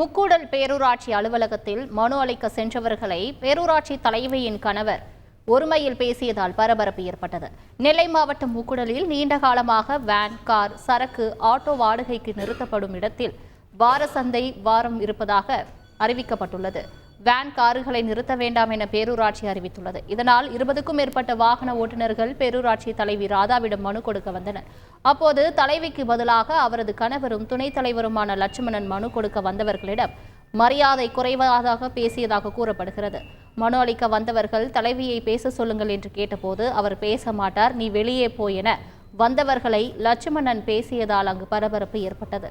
முக்கூடல் பேரூராட்சி அலுவலகத்தில் மனு அளிக்க சென்றவர்களை பேரூராட்சி தலைவியின் கணவர் ஒருமையில் பேசியதால் பரபரப்பு ஏற்பட்டது. நெல்லை மாவட்டம் முக்குடலில் நீண்ட காலமாக வேன் கார் சரக்கு ஆட்டோ வாடகைக்கு நிறுத்தப்படும் இடத்தில் வார சந்தை வாரம் இருப்பதாக அறிவிக்கப்பட்டுள்ளது. வேன் காருகளை நிறுத்த வேண்டாம் என பேரூராட்சி அறிவித்துள்ளது. இதனால் இருபதுக்கும் மேற்பட்ட வாகன ஓட்டுநர்கள் பேரூராட்சி தலைவி ராதாவிடம் மனு கொடுக்க வந்தனர். அப்போது தலைவிக்கு பதிலாக அவரது கணவரும் துணைத் தலைவருமான லட்சுமணன் மனு கொடுக்க வந்தவர்களிடம் மரியாதை குறைவதாக பேசியதாக கூறப்படுகிறது. மனு அளிக்க வந்தவர்கள் தலைவியை பேச சொல்லுங்கள் என்று கேட்டபோது அவர் பேச மாட்டார் நீ வெளியே போ என வந்தவர்களை லட்சுமணன் பேசியதால் அங்கு பரபரப்பு ஏற்பட்டது.